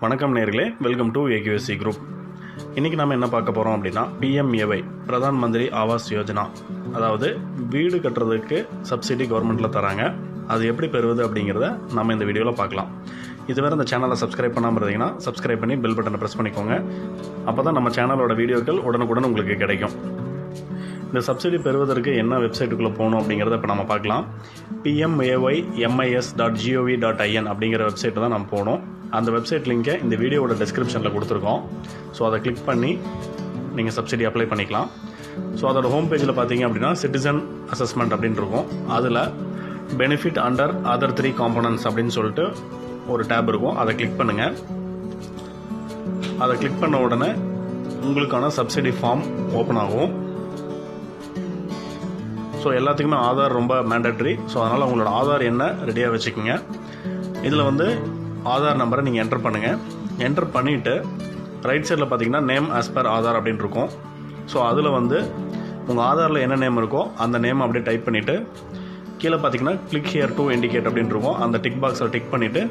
வணக்கம் நேர்களே. Welcome to AQSC group இன்றைக்கி நம்ம என்ன பார்க்க போகிறோம் அப்படின்னா பிஎம்ஏஒய் பிரதான் மந்திரி ஆவாஸ் யோஜனா. அதாவது வீடு கட்டுறதுக்கு சப்சிடி கவர்மெண்ட்டில் தராங்க. அது எப்படி பெறுவது அப்படிங்கிறத நம்ம இந்த வீடியோவில் பார்க்கலாம். இதுவரை இந்த சேனலை சப்ஸ்கிரைப் பண்ணாமல் இருந்தீங்கன்னா சப்ஸ்கிரைப் பண்ணி பெல் பட்டனை ப்ரெஸ் பண்ணிக்கோங்க. அப்போ தான் நம்ம சேனலோட வீடியோக்கள் உடனுக்குடன் உங்களுக்கு கிடைக்கும். இந்த சப்சிடி பெறுவதற்கு என்ன வெப்சைட்டுக்குள்ளே போகணும் அப்படிங்கிறத இப்போ நம்ம பார்க்கலாம். PMAY MIS dot GOV dot IN அப்படிங்கிற வெப்சைட்டு தான் நம்ம போகணும். அந்த வெப்சைட் லிங்கை இந்த வீடியோவோட டிஸ்கிரிப்ஷனில் கொடுத்துருக்கோம். ஸோ அதை கிளிக் பண்ணி நீங்கள் சப்சிடி அப்ளை பண்ணிக்கலாம். ஸோ அதோட ஹோம் பேஜில் பார்த்தீங்க அப்படின்னா சிட்டிசன் அசஸ்மெண்ட் அப்படின்னு இருக்கும். அதில் benefit under other three components அப்படின்னு சொல்லிட்டு ஒரு டேப் இருக்கும். அதை கிளிக் பண்ணுங்கள் அதை கிளிக் பண்ண உடனே உங்களுக்கான சப்சிடி ஃபார்ம் ஓப்பன் ஆகும். ஸோ எல்லாத்துக்குமே ஆதார் ரொம்ப மேண்டட்ரி ஸோ அதனால் உங்களோட ஆதார் என்ன ரெடியாக வச்சுக்கோங்க. இதில் வந்து ஆதார் நம்பரை நீங்கள் என்டர் பண்ணுங்கள் என்டர் பண்ணிவிட்டு ரைட் சைடில் பார்த்தீங்கன்னா நேம் ஆஸ் பர் ஆதார் அப்படின்னு இருக்கும். ஸோ அதில் வந்து உங்கள் ஆதாரில் என்ன நேம் இருக்கோ அந்த நேம் அப்படியே டைப் பண்ணிவிட்டு கீழே பார்த்தீங்கன்னா கிளிக் ஹியர் டு இண்டிகேட் அப்படின்னு இருக்கும். அந்த டிக் பாக்ஸை டிக் பண்ணிவிட்டு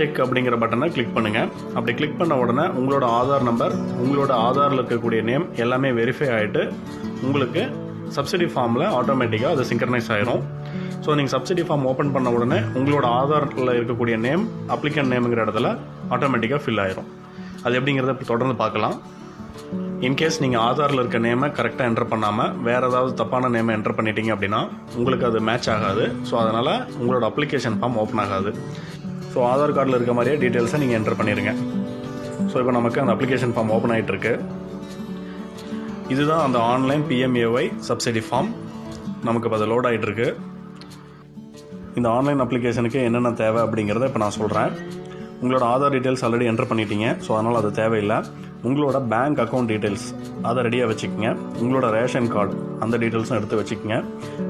செக் அப்படிங்கிற பட்டனை கிளிக் பண்ணுங்கள் அப்படி கிளிக் பண்ண உடனே உங்களோட ஆதார் நம்பர் உங்களோட ஆதாரில் இருக்கக்கூடிய நேம் எல்லாமே வெரிஃபை ஆகிட்டு உங்களுக்கு சப்சிடி ஃபார்மில் ஆட்டோமேட்டிக்காக அது சிங்க்ரனைஸ் ஆயிரும். ஸோ நீங்கள் சப்சிடி ஃபார்ம் ஓப்பன் பண்ண உடனே உங்களோட ஆதாரில் இருக்கக்கூடிய நேம் அப்ளிகன் நேமுங்கிற இடத்துல ஆட்டோமேட்டிக்காக ஃபில் ஆயிரும். அது எப்படிங்கிறத தொடர்ந்து பார்க்கலாம். இன்கேஸ் நீங்கள் ஆதாரில் இருக்க நேமை கரெக்டாக என்டர் பண்ணாமல் வேறு ஏதாவது தப்பான நேமை என்டர் பண்ணிட்டீங்க அப்படின்னா உங்களுக்கு அது மேட்ச் ஆகாது. ஸோ அதனால் உங்களோட அப்ளிகேஷன் ஃபார்ம் ஓப்பன் ஆகாது. ஸோ ஆதார் கார்டில் இருக்க மாதிரியே டீட்டெயில்ஸை நீங்கள் என்டர் பண்ணிடுங்க ஸோ இப்போ நமக்கு அந்த அப்ளிகேஷன் ஃபார்ம் ஓப்பன் ஆகிட்டு இருக்குது இதுதான் அந்த ஆன்லைன் பிஎம்ஏஒய் சப்சிடி ஃபார்ம் நமக்கு இப்போ அது லோட் ஆகிட்டு இருக்கு இந்த ஆன்லைன் அப்ளிகேஷனுக்கு என்னென்ன தேவை அப்படிங்கிறத இப்போ நான் சொல்கிறேன் உங்களோட ஆதார் டீட்டெயில்ஸ் ஆல்ரெடி என்டர் பண்ணிட்டீங்க. ஸோ அதனால் அது தேவையில்லை. உங்களோட பேங்க் அக்கௌண்ட் டீட்டெயில்ஸ் அதை ரெடியாக வச்சுக்கோங்க. உங்களோட ரேஷன் கார்டு அந்த டீட்டெயில்ஸும் எடுத்து வச்சுக்கோங்க.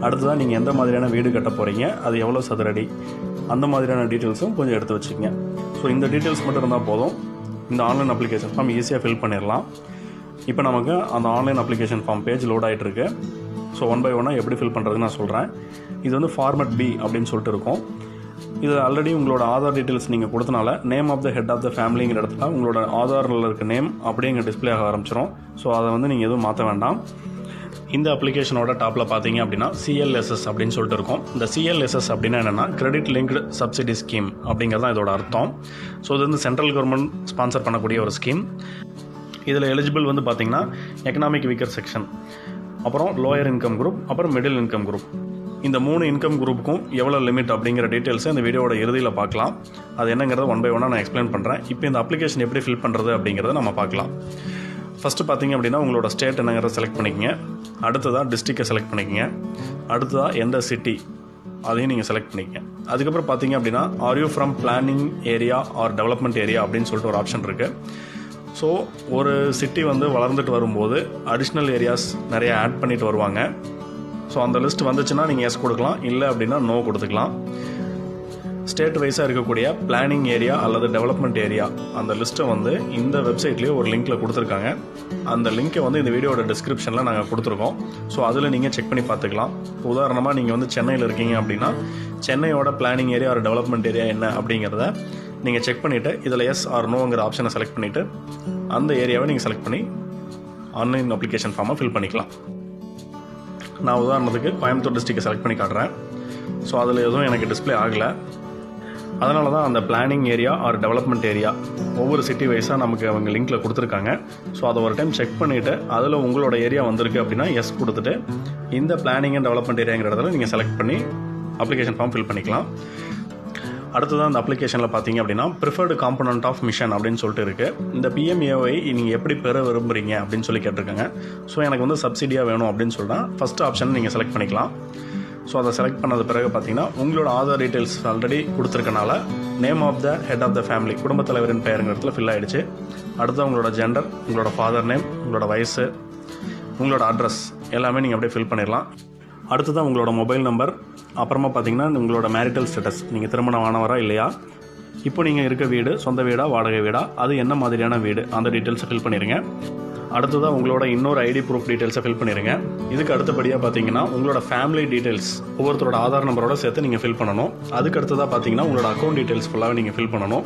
அடுத்ததான் நீங்கள் எந்த மாதிரியான வீடு கட்ட போகிறீங்க அது எவ்வளோ சதுரடி அந்த மாதிரியான டீட்டெயில்ஸும் கொஞ்சம் எடுத்து வச்சுக்கோங்க. ஸோ இந்த டீட்டெயில்ஸ் மட்டும் இருந்தால் போதும். இந்த ஆன்லைன் அப்ளிகேஷன் ஃபார்ம் ஈஸியாக ஃபில் பண்ணிடலாம். இப்போ நமக்கு அந்த online application form page load ஆகிட்டு இருக்கு. ஸோ ஒன் பை ஒன்னாக எப்படி ஃபில் பண்ணுறதுன்னு நான் சொல்கிறேன் இது வந்து ஃபார்மட் பி அப்படின்னு சொல்லிட்டு இருக்கும். இது ஆல்ரெடி உங்களோட ஆதார் டீட்டெயில்ஸ் நீங்கள் கொடுத்தனால name of the head of the ஃபேமிலிங்கிற இடத்துல உங்களோட ஆதாரில் இருக்க நேம் அப்படியே இங்கே டிஸ்பிளே ஆக ஆரம்பிச்சிடும் ஸோ அதை வந்து நீங்கள் எதுவும் மாற்ற வேண்டாம். இந்த அப்ளிகேஷனோட டாப்பில் பார்த்தீங்க அப்படின்னா சிஎல்எஸ்எஸ் அப்படின்னு சொல்லிட்டு இருக்கும். இந்த சிஎல்எஸ்எஸ் அப்படின்னா என்னென்னா கிரெடிட் லிங்க்டு சப்சிடி ஸ்கீம் அப்படிங்கிறது தான் இதோட அர்த்தம். ஸோ இது வந்து சென்ட்ரல் கவர்மெண்ட் ஸ்பான்சர் பண்ணக்கூடிய ஒரு ஸ்கீம் இதில் எலிஜிபிள் வந்து பார்த்திங்கன்னா எக்கனாமிக் வீக்கர் செக்ஷன் அப்புறம் லோயர் இன்கம் குரூப் அப்புறம் மிடில் இன்கம் குரூப் இந்த மூணு இன்கம் குரூப்புக்கும் எவ்வளோ லிமிட் அப்படிங்கிற டீட்டெயில்ஸை இந்த வீடியோட இறுதியில் பார்க்கலாம். அது என்னங்கிறத ஒன் பை ஒன்னாக நான் எக்ஸ்பிளைன் பண்ணுறேன் இப்போ இந்த அப்ளிகேஷன் எப்படி ஃபில் பண்ணுறது அப்படிங்கிறத நம்ம பார்க்கலாம். ஃபஸ்ட்டு பார்த்தீங்க அப்படின்னா உங்களோட ஸ்டேட் என்னங்கிறத செலக்ட் பண்ணிக்கங்க. அடுத்ததாக டிஸ்ட்ரிக்டை செலக்ட் பண்ணிக்கங்க. அடுத்ததாக எந்த சிட்டி அதையும் நீங்கள் செலக்ட் பண்ணிக்கங்க. அதுக்கப்புறம் பார்த்தீங்க அப்படின்னா are you from planning area or development area அப்படின்னு சொல்லிட்டு ஒரு ஆப்ஷன் இருக்குது ஸோ ஒரு சிட்டி வந்து வளர்ந்துட்டு வரும்போது அடிஷ்னல் ஏரியாஸ் நிறைய ஆட் பண்ணிட்டு வருவாங்க. ஸோ அந்த லிஸ்ட் வந்துச்சுன்னா நீங்கள் எஸ் கொடுக்கலாம். இல்லை அப்படின்னா நோ கொடுத்துக்கலாம். ஸ்டேட் வைஸாக இருக்கக்கூடிய பிளானிங் ஏரியா அல்லது டெவலப்மெண்ட் ஏரியா அந்த லிஸ்ட்டை வந்து இந்த வெப்சைட்லேயே ஒரு லிங்க்கில் கொடுத்துருக்காங்க. அந்த லிங்க்கை வந்து இந்த வீடியோட டிஸ்கிரிப்ஷனில் நாங்கள் கொடுத்துருக்கோம். ஸோ அதில் நீங்கள் செக் பண்ணி பார்த்துக்கலாம். உதாரணமாக நீங்கள் வந்து சென்னையில் இருக்கீங்க அப்படின்னா சென்னையோட பிளானிங் ஏரியா ஒரு டெவலப்மெண்ட் ஏரியா என்ன அப்படிங்கிறத நீங்கள் செக் பண்ணிவிட்டு இதில் எஸ் ஆர் நோங்கிற ஆப்ஷனை செலக்ட் பண்ணிவிட்டு அந்த ஏரியாவை நீங்கள் செலக்ட் பண்ணி ஆன்லைன் அப்ளிகேஷன் ஃபார்மை ஃபில் பண்ணிக்கலாம். நான் உதாரணத்துக்கு கோயம்புத்தூர் டிஸ்ட்ரிக்டை செலக்ட் பண்ணி காட்டுறேன். ஸோ அதில் எதுவும் எனக்கு டிஸ்ப்ளே ஆகலை. அதனால தான் அந்த planning area or development area ஒவ்வொரு சிட்டி வைஸாக நமக்கு அவங்க லிங்க்கில் கொடுத்துருக்காங்க. ஸோ அதை ஒரு டைம் செக் பண்ணிவிட்டு அதில் உங்களோட ஏரியா வந்திருக்கு அப்படின்னா எஸ் கொடுத்துட்டு இந்த பிளானிங் அண்ட் டெவலப்மெண்ட் ஏரியாங்கிற இடத்துல நீங்கள் செலக்ட் பண்ணி அப்ளிகேஷன் ஃபார்ம் ஃபில் பண்ணிக்கலாம். அடுத்ததான் அந்த அப்ளிகேஷனில் பார்த்தீங்க அப்படின்னா ப்ரிஃபர்டு காம்பனண்ட் ஆஃப் மிஷன் அப்படின்னு சொல்லிட்டு இருக்குது இந்த பிஎம்ஏஒய் நீங்கள் எப்படி பெற விரும்புகிறீங்க அப்படின்னு சொல்லி கேட்டிருக்காங்க. ஸோ எனக்கு வந்து சப்சிடியாக வேணும் அப்படின்னு சொல்லிட்டா ஃபஸ்ட் ஆப்ஷன் நீங்கள் செலக்ட் பண்ணிக்கலாம். ஸோ அதை செலக்ட் பண்ணது பிறகு பார்த்தீங்கன்னா உங்களோட Aadhaar details already கொடுத்துருக்கனால name of the head of the family குடும்பத் தலைவரின் பெயருங்கிறதுல ஃபில் ஆகிடுச்சு அடுத்து உங்களோட ஜெண்டர் உங்களோட ஃபாதர் நேம் உங்களோட வயசு உங்களோட அட்ரஸ் எல்லாமே நீங்கள் அப்படியே ஃபில் பண்ணிடலாம். அடுத்ததான் உங்களோட மொபைல் நம்பர் அப்புறமா பார்த்தீங்கன்னா உங்களோட மேரிட்டல் ஸ்டேட்டஸ் நீங்கள் திருமணம் ஆனவரா இல்லையா? இப்போ நீங்கள் இருக்க வீடு சொந்த வீடா வாடகை வீடா? அது என்ன மாதிரியான வீடு? அந்த டீட்டெயில்ஸை ஃபில் பண்ணிடுங்க அடுத்ததாக உங்களோட இன்னொரு ஐடி ப்ரூஃப் டீட்டெயில்ஸை ஃபில் பண்ணிடுங்க இதுக்கு அடுத்தபடியாக பார்த்தீங்கன்னா உங்களோட ஃபேமிலி டீட்டெயில்ஸ் ஒவ்வொருத்தரோட ஆதார் நம்பரோட சேர்த்து நீங்கள் ஃபில் பண்ணணும். அதுக்கு அடுத்ததாக பார்த்தீங்கன்னா உங்களோட அக்கௌண்ட் டீட்டெயில்ஸ் ஃபுல்லாக நீங்கள் ஃபில் பண்ணணும்.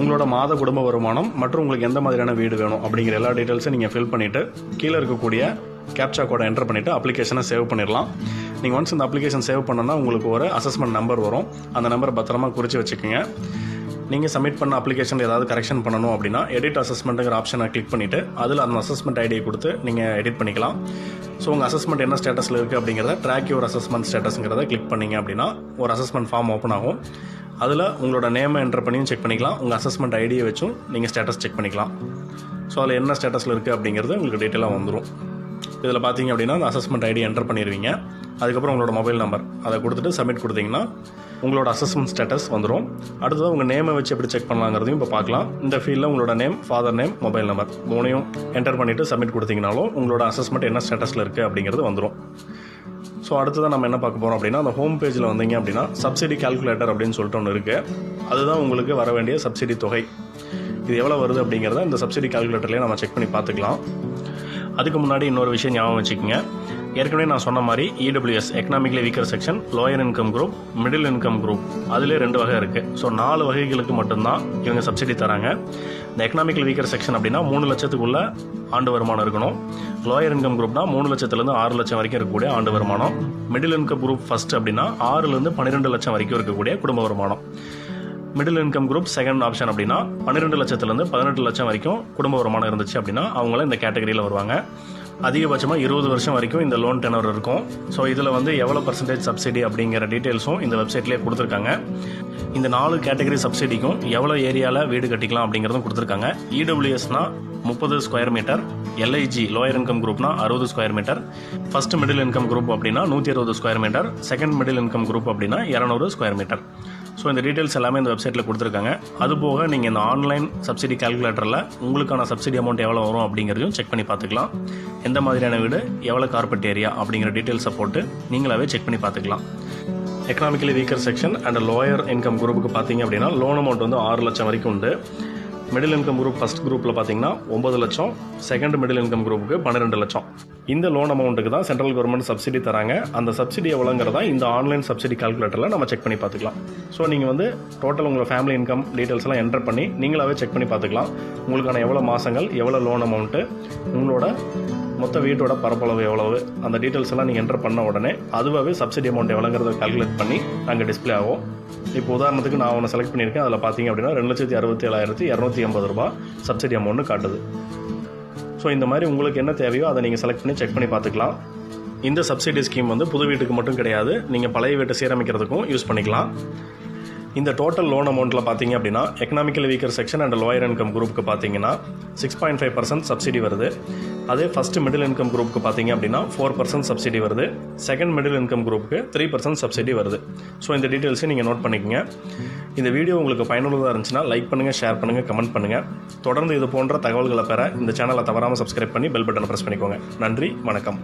உங்களோட மாத குடும்ப வருமானம் மற்றும் உங்களுக்கு எந்த மாதிரியான வீடு வேணும் அப்படிங்கிற எல்லா டீட்டெயில்ஸும் நீங்கள் ஃபில் பண்ணிவிட்டு கீழே இருக்கக்கூடிய கேப்சா கோடை என்டர் பண்ணிவிட்டு அப்ளிகேஷனை சேவ் பண்ணிடலாம். நீங்கள் ஒன்ஸ் இந்த அப்ளிகேஷன் சேவ் பண்ணோன்னா உங்களுக்கு ஒரு அசஸ்மெண்ட் நம்பர் வரும். அந்த நம்பரை பத்திரமா குறித்து வச்சுக்கோங்க. நீங்கள் சப்மிட் பண்ண அப்ளிகேஷன் ஏதாவது கரெக்ஷன் பண்ணணும் அப்படின்னா எடிட் அசஸ்மெண்ட்டுங்கிற ஆப்ஷனை கிளிக் பண்ணிவிட்டு அதில் அந்த அசஸ்மெண்ட் ஐடியை கொடுத்து நீங்கள் எடிட் பண்ணிக்கலாம். ஸோ உங்கள் அசஸ்மெண்ட் என்ன ஸ்டேட்டஸில் இருக்குது அப்படிங்கிறத ட்ராக் யுவர் அசஸ்மெண்ட் ஸ்டேட்டஸுங்கிறத கிளிக் பண்ணீங்க அப்படின்னா ஒரு அசஸ்மெண்ட் ஃபார்ம் ஓப்பன் ஆகும். அதில் உங்களோட நேமை என்டர் பண்ணியும் செக் பண்ணிக்கலாம். உங்கள் அசஸ்மெண்ட் ஐடியை வச்சும் நீங்கள் ஸ்டேட்டஸ் செக் பண்ணிக்கலாம். ஸோ அதில் என்ன ஸ்டேட்டஸில் இருக்குது அப்படிங்கிறது உங்களுக்கு டீட்டெயிலாக வந்துடும் இதில் பார்த்தீங்க அப்படின்னா அந்த அசஸ்மெண்ட் ஐடி என்டர் பண்ணிடுவீங்க அதுக்கப்புறம் உங்களோட மொபைல் நம்பர். அதை கொடுத்துட்டு சப்மிட் கொடுத்தீங்கன்னா உங்களோட அசஸ்மெண்ட் ஸ்டேட்டஸ் வந்துடும் அடுத்தது உங்கள் நேமை வச்சு எப்படி செக் பண்ணலாங்கிறதையும் இப்போ பார்க்கலாம். இந்த ஃபீல்டில் உங்களோட name father name mobile number மூணையும் என்டர் பண்ணிவிட்டு சப்மிட் கொடுத்தீங்கனாலும் உங்களோட அசஸ்மெண்ட் என்ன ஸ்டேட்டஸில் இருக்குது அப்படிங்கிறது வந்துடும் ஸோ அடுத்ததாக நம்ம என்ன பார்க்க போகிறோம் அப்படின்னா அந்த ஹோம் பேஜில் வந்தீங்க அப்படின்னா சப்சிடி கால்குலேட்டர் அப்படின்னு சொல்லிட்டு ஒன்று இருக்குது அதுதான் உங்களுக்கு வர வேண்டிய சப்சிடி தொகை. இது எவ்வளோ வருது அப்படிங்கிறத இந்த சப்சிடி கால்குலேட்டர்லேயே நம்ம செக் பண்ணி பார்த்துக்கலாம். அதுக்கு முன்னாடி இன்னொரு விஷயம் ஞாபகம் வச்சுக்கோங்க. ஏற்கனவே நான் சொன்ன மாதிரி EWS economically weaker section lower income group middle income group அதிலே ரெண்டு வகை இருக்குது ஸோ நாலு வகைகளுக்கு மட்டும்தான் இவங்க சப்சிடி தராங்க. இந்த எக்கனாமிக்கல் வீக்கர் செக்ஷன் அப்படின்னா மூணு லட்சத்துக்குள்ள ஆண்டு வருமானம் இருக்கணும். லோயர் இன்கம் குரூப்னா மூணு லட்சத்துலேருந்து ஆறு லட்சம் வரைக்கும் இருக்கக்கூடிய ஆண்டு வருமானம். மிடில் இன்கம் குரூப் ஃபர்ஸ்ட் அப்படின்னா ஆறுலேருந்து பன்னிரெண்டு லட்சம் வரைக்கும் இருக்கக்கூடிய குடும்ப வருமானம். Middle income group second option அப்படின்னா பன்னிரெண்டு லட்சத்துலேருந்து பதினெட்டு லட்சம் வரைக்கும் குடும்ப வருமானம் இருந்துச்சு அப்படின்னா அவங்கள இந்த கேட்டகரியில் வருவாங்க. அதிகபட்சமாக இருபது வருஷம் வரைக்கும் இந்த லோன் டெனர் இருக்கும். ஸோ இதில் வந்து எவ்வளோ பர்சன்டேஜ் சப்சிடி அப்படிங்கிற டீட்டெயில்ஸும் இந்த வெப்சைட்லேயே கொடுத்துருக்காங்க. இந்த நாலு கேட்டகரி சப்சிடிக்கும் எவ்வளோ ஏரியாவில் வீடு கட்டிக்கலாம் அப்படிங்கிறதும் கொடுத்துருக்காங்க. இடபிள்யூஎஸ்னா முப்பது square metre LIG lower income குரூப்னா அறுபது square metre first middle income group அப்படின்னா நூற்றி அறுபது square metre second middle income group அப்படின்னா இரநூறு ஸ்கொயர் மீட்டர் ஸோ இந்த டீட்டெயில்ஸ் எல்லாமே இந்த வெப்சைட்டில் கொடுத்துருக்காங்க. அது போக நீங்கள் இந்த ஆன்லைன் சப்சிடி கால்குலேட்டரில் உங்களுக்கான சப்சிடி அமௌண்ட் எவ்வளோ வரும் அப்படிங்கிறதையும் செக் பண்ணி பார்த்துக்கலாம். எந்த மாதிரியான வீடு எவ்வளோ கார்பெட் ஏரியா அப்படிங்கிற டீட்டெயில்ஸை போட்டு நீங்களாவே செக் பண்ணி பார்த்துக்கலாம். Economically weaker section and lower income குரூப்புக்கு பார்த்தீங்க அப்படின்னா லோன் அமௌண்ட் வந்து ஆறு லட்சம் வரைக்கும் உண்டு. மிடில் இன்கம் குரூப் ஃபர்ஸ்ட் குரூப்பில் பார்த்தீங்கன்னா ஒம்பது லட்சம். செகண்ட் மிடில் இன்கம் குரூப்புக்கு பன்னிரெண்டு லட்சம். இந்த லோன் அமௌண்ட்டுக்கு தான் சென்ட்ரல் கவர்மெண்ட் சப்சிடி தராங்க. அந்த சப்சிடி எவ்வளோங்கிறதா இந்த ஆன்லைன் சப்சிடி கால்குலேட்டரில் நம்ம செக் பண்ணி பார்த்துக்கலாம். ஸோ நீங்கள் வந்து டோட்டல் உங்கள் ஃபேமிலி இன்கம் டீட்டெயில்ஸ் எல்லாம் என்டர் பண்ணி நீங்களாகவே செக் பண்ணி பார்த்துக்கலாம். உங்களுக்கான எவ்வளோ மாதங்கள் எவ்வளோ லோன் அமௌண்ட்டு உங்களோட மொத்த வீட்டோட பரப்பளவு எவ்வளவு அந்த டீட்டெயில்ஸ் எல்லாம் நீங்கள் என்டர் பண்ண உடனே அதுவாகவே சப்சிடி அமௌண்ட் எவ்வளோங்கிறத கால்குலேட் பண்ணி அங்கே டிஸ்ப்ளே ஆகும் இப்போ உதாரணத்துக்கு நான் ஒன்று செலக்ட் பண்ணியிருக்கேன். அதில் பார்த்தீங்க அப்படின்னா ரெண்டு லட்சத்தி அறுபத்தி ஏழாயிரத்தி இரநூத்தி ஐம்பது ரூபா சப்சிடி அமௌண்ட்டு காட்டுது. ஸோ இந்த மாதிரி உங்களுக்கு என்ன தேவையோ அதை நீங்கள் செலக்ட் பண்ணி செக் பண்ணி பார்த்துக்கலாம். இந்த சப்சிடி ஸ்கீம் வந்து புது வீட்டுக்கு மட்டும் கிடையாது. நீங்கள் பழைய வீட்டை சீரமைக்கிறதுக்கும் யூஸ் பண்ணிக்கலாம். இந்த டோட்டல் லோன் அமௌண்ட்டில் பார்த்தீங்க அப்படின்னா economical weaker section and lower income குரூப்புக்கு பார்த்தீங்கன்னா six point five percent subsidy வருது. அதே ஃபர்ஸ்ட் மிடில் இன்கம் குரூப்புக்கு பார்த்தீங்க அப்படின்னா ஃபோர் பர்சன்ட் சப்சிடி வருது. செகண்ட் மிடில் இன்கம் குரூப்புக்கு த்ரீ பர்சன்ட் சப்சிடி வருது. ஸோ இந்த டீட்டெயில்ஸையும் நீங்கள் நோட் பண்ணிக்கோங்க. இந்த வீடியோ உங்களுக்கு பயனுள்ளதாக இருந்துச்சுன்னா லைக் பண்ணுங்கள் ஷேர் பண்ணுங்கள் கமெண்ட் பண்ணுங்கள் தொடர்ந்து இது போன்ற தகவல்களை பெற இந்த சேனலை தவறாமல் சப்ஸ்கிரைப் பண்ணி பெல் பட்டனை ப்ரெஸ் பண்ணிக்கோங்க. நன்றி வணக்கம்.